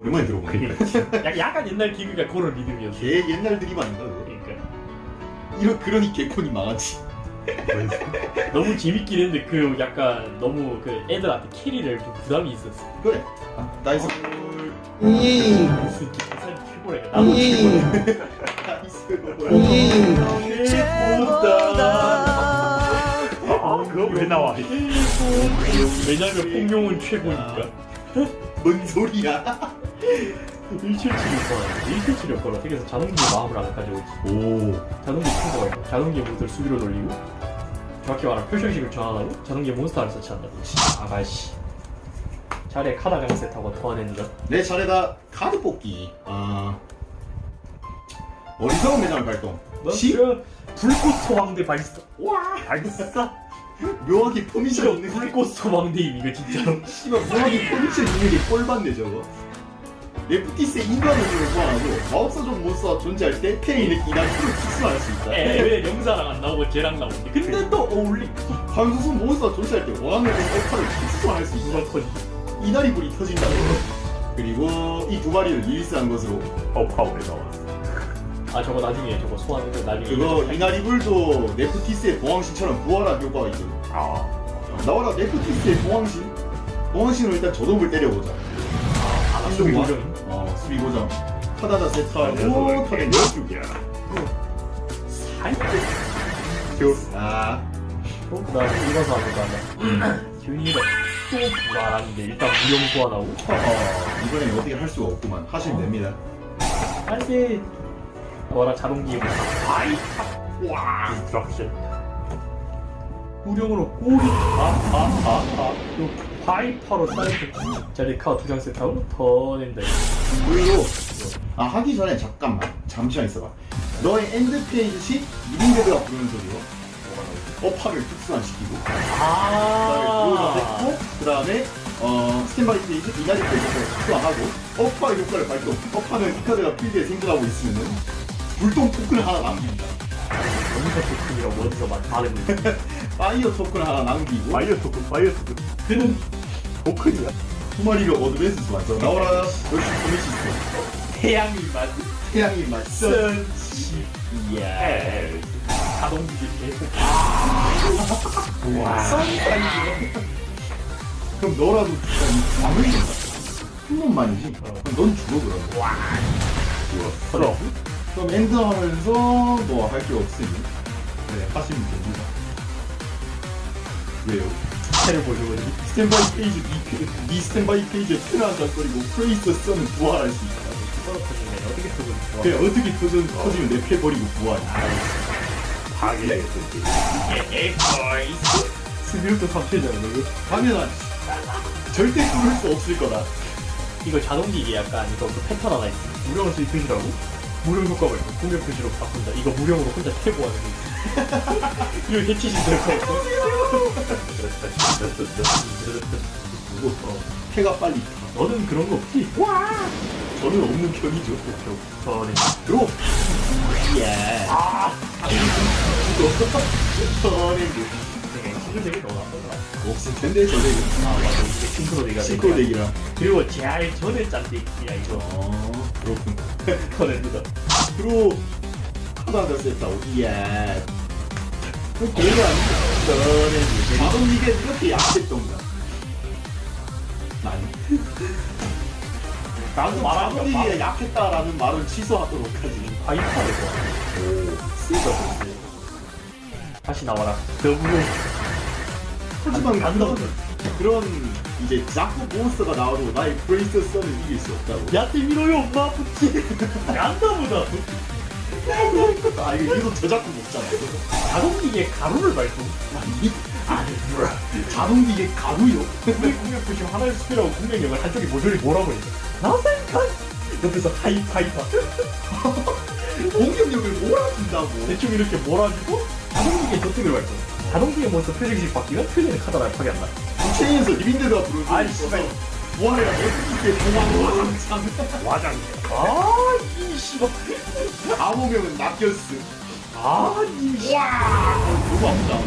오랜만에 들어보네. 약, 약간 옛날 기그가 그런 리듬이었어. 걔 옛날 드림 아닌가? 그거? 그러니까 이러 그러니 개콘이 망하지. 너무 재밌긴 했는데 그 약간 너무 그 애들한테 캐리를 좀 부담이 있었어. 그래. 아, 나이스. 무슨 기사님 최고래. 나도 최고래. 나이스. 아, 그거 왜 나와? 왜냐면 폭룡은 최고니까. 뭔 소리야? 1776번. 1776번. 어떻게 해서 자동기의 마음을 안 가지고 있지. 오. 자동기 충고예요. 자동기 모드를 수비로 돌리고 정확히 말하면 표식식을 전환하고 자동기 몬스터를 설치한다. 아가씨. 자리에 카드 장 세트하고 더해낸다. 내 차례다. 카드 뽑기. 아. 어리석은 매장 발동. 시? 넌 불꽃 소왕대 발사. 와, 알겠어. 묘하게 포미션 있는 게. 불꽃 소왕대임 이거 진짜로. 씨발 묘하게 포미션 있는 게 꼴받네 저거. 레프티스의 인간을 소환하고 마법사 좀 못 써 존재할 때 테일 이랑 풀을 특수할 수 있다. 에, 왜 영사랑 안 나오고 쟤랑 나오는데? 근데 또 어울리. 방수수 몬스터 존재할 때 원하는 역할을 특수할 수 있다. 누가 터지? 이다리 불이 터진다. 그리고 이 두 마리를 릴리스한 것으로 업파울에 나왔어. 아 저거 나중에 저거 소환해서 나중에 그거 이나리불도 레프티스의 보왕신처럼 부활한 효과가 있거든 아 나와라 레프티스의 보왕신 보왕신을 일단 저놈을 때려보자 아, 아, 아, 12고정 터다다 세터하고 터에 이쪽이야 살짝 아나 이어서 하고 나네 균이가 음. 또 불안한데 일단 무용 소환하고? 어, 이번엔 어떻게 할 수가 없구만. 하시면 어. 됩니다. 안돼 와라 자동기 아이 와. 디스트럭션. 무령으로 꼬리 아아아아 아, 아. 또 파이퍼로 사이트. 자리카 두 장 세트하고 더 낸다. 그리고 아 하기 전에 잠깐만 잠시만 있어봐. 너의 엔드 페이지 시 1인데드가 부르는 소리로 어파를 특수화시키고 아. 됐고 그 다음에 어 스탠바이 페이지 이날이 페이지를 특수화하고 어파 효과를 발동. 어파는 이 카드가 필드에 생성하고 있으면은 불똥 토큰을 하나 남깁니다. 여기서 토큰이라고 어디서 막 다른 거. 파이어 토큰을 하나 남기고 파이어 토큰, 파이어 토큰. 그는 토큰이야. 두 마리를 어드밴스 소환. 나와라 역시 있어. 태양이 맞. 태양이. 이야. 에 자동 기계 계속. 와. 그럼 너라도 아무리 된다. 한 번만이지. 그럼 넌 죽어 그럼. 와. 그럼. 그럼 엔드하면서 뭐 할 게 없으니 네 하시면 됩니다. 왜요? 패를 보여주거든. 스탠바이 페이지 니, 니 스탠바이 페이지에 트나 한장거리고 프레이스 써는 부활할 수 있다. 그거로 터지네. 어떻게 터지는 거야? 그냥 어떻게 터져, 터지면 내 패버리고 부활. 스비르트 삽체잖아, 너 이거. 당연하지. 절대 뚫을 수 없을 거다. 이거 자동기계 약간 이거 그 패턴 하나 있어. 무령을 쓰기 표시라고? 무령 효과 말고 공격 표시로 바꾼다. 이거 무령으로 혼자 태고 하는 거. 이거 해치신 될거 없어. 이거 어, 패가 빨리 타. 너는 그런 거 없지? 저는 없는 편이죠. 저는. 들어. 예. 아. 저는 되게 친구 되게 너무 나쁘 없을 텐데 저 덱은. 아, 맞아. 이게 싱크로리가 시코 덱이라. 그리고 잘 전에 짠데기야, 이거. 어 그렇군. 커냅니다. 들어. 하나 더 셌다고. 예. 그 별거 아니야. 저는 자동 이게 이렇게 약했던가. 아니. 나도 자동 거 이게 약했다라는 말을 취소하도록 하지. 바이파를 좋아. 쓰이다. 다시 나와라. 더블 로. 하지만 안 그런, 그런 이제 자꾸 몬스터가 나와도 나의 브레이스 썬을 이길 수 없다고. 야때 미로요, 엄마 아프지. 안다보다. 아 이거 이거 저작권 먹잖아. 자동기계 가루를 밟고. 아니 아니 뭐야? 자동기계 가루요? 우리 공격 표시 하나를 수비라고 공격력을 한쪽이 모조리 몰아버리나 나생각! 옆에서 하이파이파. 공격력을 몰아준다고. 대충 이렇게 몰아주고 자동기계 저쪽을 밟고. 자동기계 몬스터 표식식 바뀌면 표지는 카드를 파괴한다. 체인에서 리빈데드가 부르는 아이, 씨발. 뭐하냐 FP의 공항 와장. 아, 이 씨발. 암호명은 낚였음. 아, 이 씨. 너무 아프다.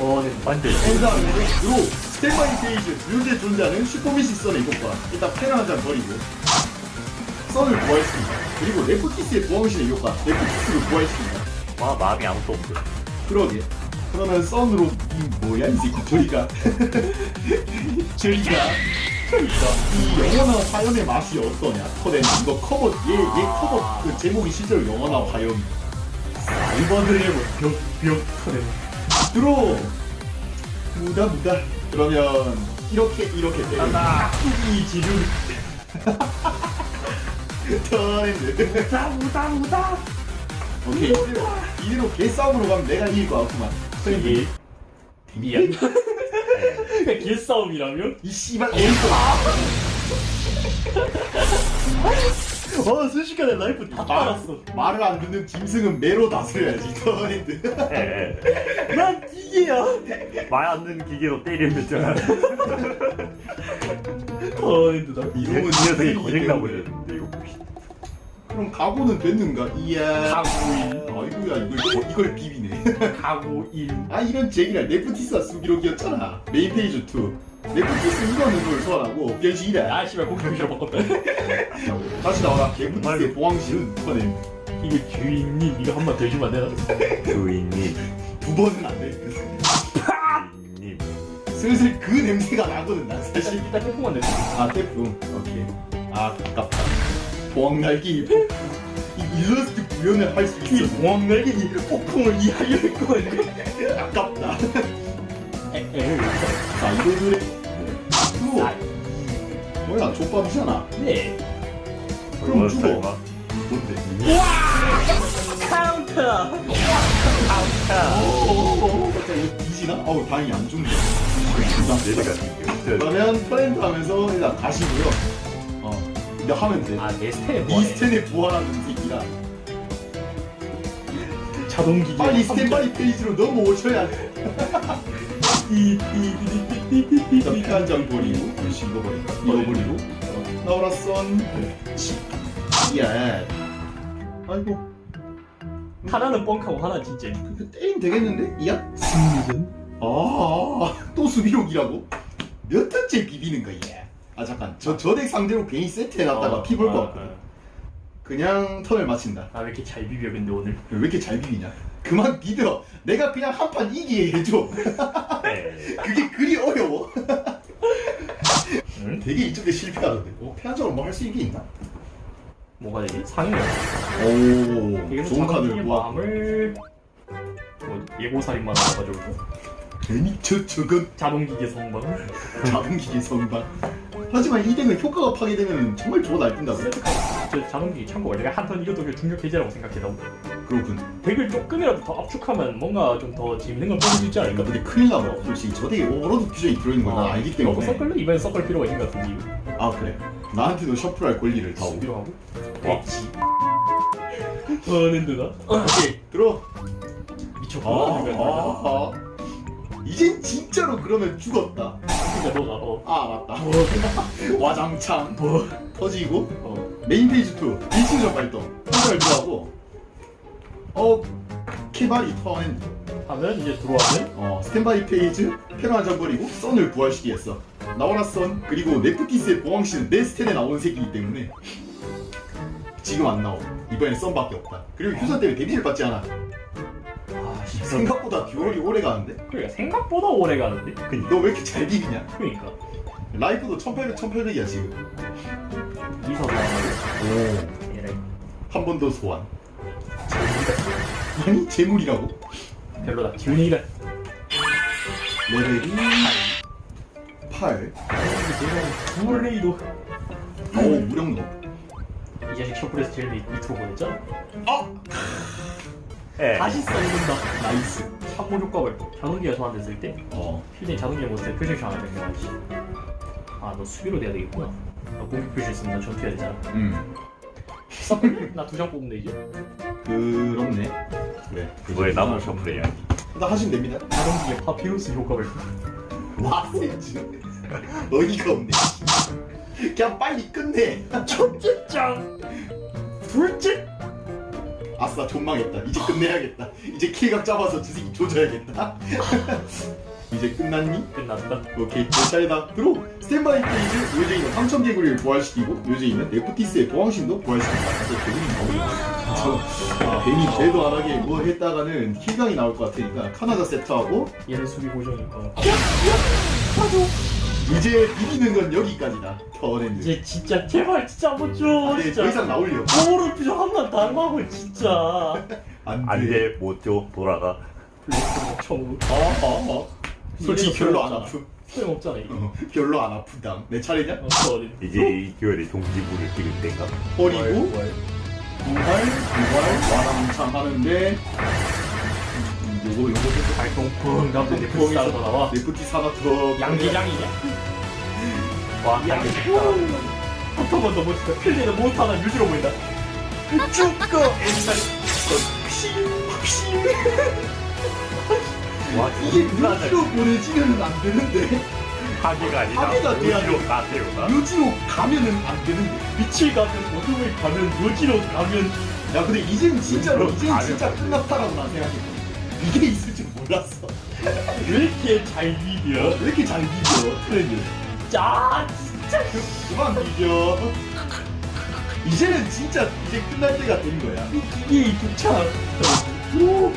어, 네, 반대. 엔다음에 드로 스탠바이 페이지 뮤즈에 존재하는 슈퍼미시 썬의 효과. 일단 패를 한장 버리고 썬을 부활시킨다. 그리고 레프티스의 부황신의 효과, 레프티스를 부활시킨다. 와 마음이 아무도 없어. 그러게. 그러면 썬으로 이 뭐야 이 새끼 저리가 저리가 이 영원한 화염의 맛이 어떠냐? 터렌 이거 커버 얘얘 커버 그 제목이 실제로 영원한 화염. 이번드레모 벽벽 터렌 들어 무다 무다. 그러면 이렇게 이렇게 돼. 간다. 이 지류 터렌드. 우다 우다 우다 오케이 이대로 개싸움으로 가면 내가 이길 것 같구만. 이게 미안 길싸움이라면 이 씨발 에이스. 어 순식간에 라이프 다 빨았어 말을 안 듣는 짐승은 매로 다스려야지 터렌드. 예, 난 이게야 예. 말안 듣는 기계로 때리면 잖아 터렌드다 이 이놈은 녀석이 이기기 고장 때문에. 나버렸는데 이거. 그럼 각오는 됐는가? 이야. 가고일 아이고야 이걸 이걸 비비네. 가고일 아 이런 제기랄 네프티스가 수기록이었잖아. 메인 페이지 2. 네프티스 이거는 걸 소환하고 변신이다. 아 씨발 공격 표시로 바꿨다 다시 나와라. 네프티스의 보황실은 터냄. 이게 주인님 이거 한 번더안 되나? 주인님, 두 번은 안 돼. 주인님. 슬슬 그 냄새가 나거든 난 사실. 일단 태풍만 냈어 아 태풍. 오케이. 아 아깝다. 보황 날개 이 일러스트 구현을 할수이 있어. 날개 이 폭풍을 이하려 했거든 아깝다. 에에 자 이거들의 프로. 뭐야 족밥이잖아. 네 그럼 뭐, 죽어. 뭔데? 카운터 어, 갑자기 이거 뒤지나? 어우 다행히 안 죽네. 내가 진짜 그러면 터렌트 하면서 일단 가시고요. 어, 이제 하면 돼. 아 네스테 뭐하네 이스텐에 부활하는 새끼라. 자동기계 빨리 스탠바이 페이지로 넘어오셔야 돼. 삐삐삐삐삐삐삐삐 자, 한장 버리고, 글씨 이거 버리고, 이거 버리고. 어, 나오라 썬. 치. 야. 아이고. 하나는 뻥하고 하나 진짜 그 때리면 되겠는데? 이야? 승리전? 아, 또 수비록이라고? 몇 턴째 비비는 거야? 아 잠깐, 저 저덱 상대로 괜히 세트 해놨다가 어, 피볼 것 어, 같거든. 어. 그냥 턴을 마친다. 아 왜 이렇게 잘 비벼 근데 오늘 왜 이렇게 잘 비비냐? 그만 비벼. 내가 그냥 한 판 이기게 해줘. 네. 그게 그리 어려워. 응? 되게 이쪽에 실패하던데. 뭐 패한적으로 뭐 할 수 있는 게 있나? 뭐가 되지? 상이요 오, 좋은 카드를 의 모아. 마음을 뭐 예고살인만 알아가지고 괜히 저 저건 자동기계 성방 자동기계 선반. 하지만 이 덱은 효과가 파괴되면 정말 좋아 날뛴다고. 저 자동기계 참고로 내가 한턴 이것도 중력 해제라고 생각해서 그렇군. 덱을 조금이라도 더 압축하면 뭔가 좀 더 재밌는 걸 뽑을 수 있지 않을까 근데 큰일 나고 솔직히 저 덱에 오버로드 퓨전이 들어있는 걸난 알기 너도 때문에. 서클로 이번에 서클 필요가 있는 것 같은데 아 그래. 나한테도 셔플할 권리를 다 오고. 필요하고 됐지 어는드다 오케이 들어. 미쳤구나 아, 아. 이젠 진짜로 그러면 죽었다. 그러니까 너가 어. 아 맞다. 뭐, 와장창. 뭐, 터지고 어, 메인 페이지 2 일층전 발동. 혼자를 들어가고 어 케바리 턴. 하면 이제 들어와면 어, 스탠바이 페이지 패로 한장 버리고 썬을 부활시키겠어. 나오라 썬 그리고 네프티스의 보황씨는 내 스탠에 나오는 새끼이기 때문에 지금 안 나오 이번엔 썬밖에 없다. 그리고 휴전 때문에 데미지를 받지 않아 아 씨, 생각보다 듀얼이 오래 가는데? 그러니까 생각보다 오래 가는데? 너 왜 이렇게 잘 비비냐? 그러니까. 라이프도 1800 1800이야 지금. 이서도 오한 얘네. 번더 소환. 아니 재물이라고? 별로다. 지훈이가 레벨이 8 두레이도 오 무령로 이 자식 셔플에서 제일 밑- 밑으로 보냈잖아 아 예. 다시 써준다. 나이스. 참고 효과를 자동기가 소환됐을 때? 어. 휴대인 자동기가 못쓸 표시를 하나 변경하지. 아너 수비로 돼야 되겠구나. 너 공격 표시 있으면 너 전투해야 되잖아. 음. 나두 장 뽑으면 되지. 그렇네. 그래. 그거에 나무 셔플 해야지. 일단 하시면 됩니다. 자동기의 파피루스 효과를. 와 센지 어이가 없네. 그냥 빨리 끝내. 첫째 장. 둘째 아싸 존망했다 이제 끝내야겠다 이제 킬각 잡아서 저 새끼 조져야겠다 이제 끝났니? 끝났다. 오케이 내 차례다 들어 스탠바이 페이지 요제이는 황천 개구리를 부활시키고 요제이는 네프티스의 보왕신도 부활시킨다 그래서 대군이 나오고 저 아, 괜히 대도 안 하게 뭐 했다가는 킬강이 나올 것 같으니까 카나다 세트하고 얘는 수비 고정이니까. 이제 비비는 건 여기까지다 더는 이제 이제 진짜 제발 진짜 한번 줘. 네, 진짜. 더 이상 나올려 오른 표정 한번 달라고 진짜. 안 돼 안돼 못줘 돌아가. 처음. 어어어 솔직히 별로 안 아프 소용 없잖아 이게. 어, 별로 안 아프다 내 차례냐? 어? 이제 이 기회에 동지부를 찍을 때가. 버리고 부활 부활 와랑창 하는데 음, 요거 요거 좀 발동풍 데 펑이 불사로 나와. 네프티스 하나 들어 양기장이냐? 와 양기. 한 번만 더 못했다. 필리는 몬스터 하나 유지로 보인다. 쭉꺼 엔차리. 와 이게 진짜 묘지로 보내지면 안 되는데 하기가 아니라 하기가 돼야 돼. 묘지로 가면은 안 되는데 빛을 가면 어둠을 가면 요지로 가면 야 근데 이제는 진짜로 가면 진짜. 끝났다라고 난 생각해 이게 있을 줄 몰랐어 왜 이렇게 잘 비벼? 왜 이렇게 잘 비벼 트렌드 짜 진짜 그만 비벼 이제는 진짜 이제 끝날 때가 된 거야 이게 좋잖아. 오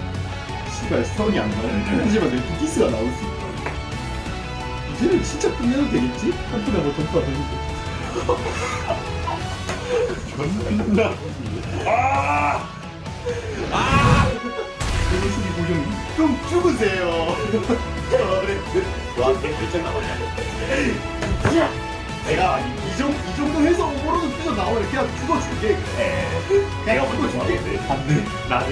씨발 선이 안 나오네 하지만 내 부티스가 나올 수 있다 이제는 진짜 끝내도 되겠지? 한 푼에 뭐 점수가 되는데. 존나. 그 수비 고정이 좀 죽으세요. 너한테 몇장 남았냐? 야! 내가 이, 정, 이 정도 해서 오버로드 뛰어 나오면 그냥 죽어줄게. 그래. 내가 죽어줄게. 안 돼 나는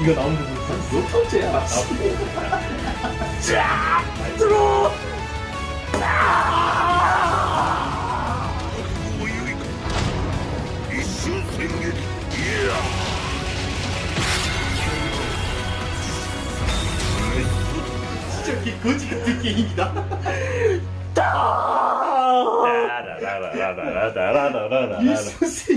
이거 나오는 거 보니까 몇 번째야. 들어. 거지 같은 게임이다 라라라라라라라라라라. 일수세